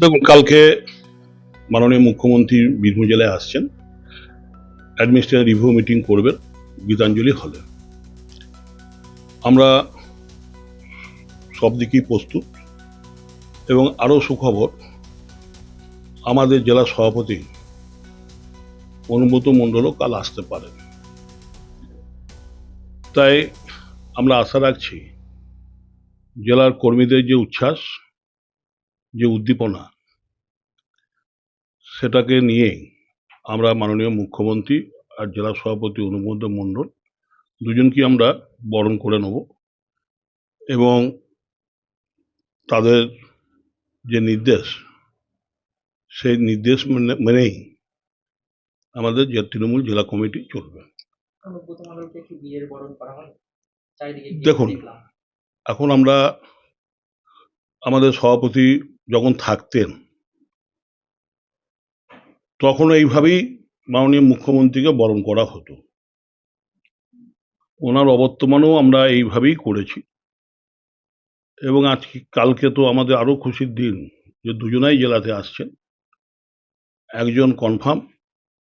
দেখুন, কালকে মাননীয় মুখ্যমন্ত্রী বীরভূম জেলায় আসছেন। অ্যাডমিনিস্ট্রেটিভ রিভিউ মিটিং করবেন গীতাঞ্জলি হলে। আমরা সব দিকেই প্রস্তুত এবং আরও সুখবর, আমাদের জেলা সভাপতি অনুব্রত মণ্ডলও কাল আসতে পারেন। তাই আমরা আশা রাখছি, জেলার কর্মীদের যে উচ্ছ্বাস, যে উদ্দীপনা সেটাকে নিয়ে আমরা মাননীয় মুখ্যমন্ত্রী আর জেলা সভাপতি অনুমোদ মণ্ডল দুজনকে আমরা বরণ করে নেব এবং তাদের যে নির্দেশ সেই নির্দেশ মেনে- মেনেই আমাদের যে তৃণমূল জেলা কমিটি চলবে দেখুন। এখন আমরা আমাদের সভাপতি যখন থাকতেন তখন এইভাবেই মাননীয় মুখ্যমন্ত্রীকে বরণ করা হতো। ওনার অবর্তমানেও আমরা এইভাবেই করেছি। এবং আজকে, কালকে তো আমাদের আরও খুশির দিন যে দুজনাই জেলাতে আসছেন। একজন কনফার্ম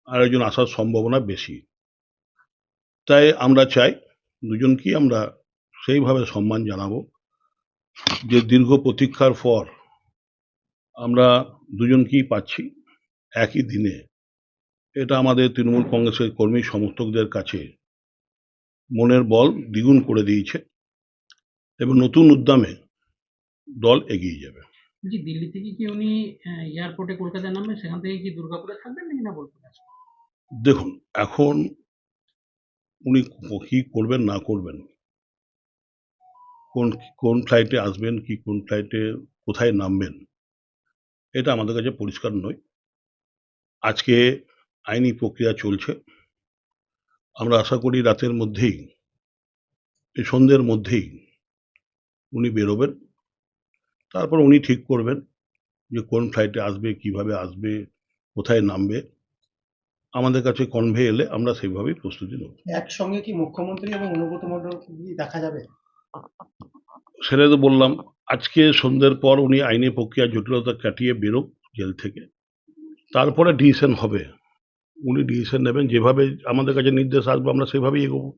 আর একজন আসার সম্ভাবনা বেশি। তাই আমরা চাই দুজনকেই আমরা সেইভাবে সম্মান জানাব যে দীর্ঘ প্রতীক্ষার পর আমরা দুজনকেই পাচ্ছি। একই দিনে। এটা আমাদের তৃণমূল কংগ্রেসের কর্মী সমর্থকদের কাছে মনের বল দ্বিগুণ করে দিয়েছে এবং নতুন উদ্যমে দল এগিয়ে যাবে। দিল্লি থেকে কি উনি এয়ারপোর্টে কলকাতায় নামবেন? সেখান থেকে কি দুর্গাপুরে থাকবেন নাকি না বোলপুরে দেখুন এখন উনি কি করবেন না করবেন কোন কোন ফ্লাইটে আসবেন কি কোন ফ্লাইটে কোথায় নামবেন এটা আমাদের কাছে পরিষ্কার নয়। আজকে আইনি প্রক্রিয়া চলছে। আমরা আশা করি রাতের মধ্যেই এই সন্ধ্যের মধ্যেই উনি বেরোবেন। তারপর উনি ঠিক করবেন যে কোন ফ্লাইটে আসবে কীভাবে আসবে কোথায় নামবে। আমাদের কাছে কনভে এলে আমরা সেইভাবেই প্রস্তুতি নেব। একসঙ্গে কি মুখ্যমন্ত্রী এবং অনুব্রত মণ্ডল দেখা যাবে? সেটা তো বললাম আজকে সন্ধ্যের পর উনি আইনি প্রক্রিয়া জটিলতা কাটিয়ে বেরোক জেল থেকে। তারপরে ডিসিশন হবে। উনি ডিসিশন নেবেন যেভাবে আমাদের কাছে নির্দেশ আসবে আমরা সেভাবেই এগোবো।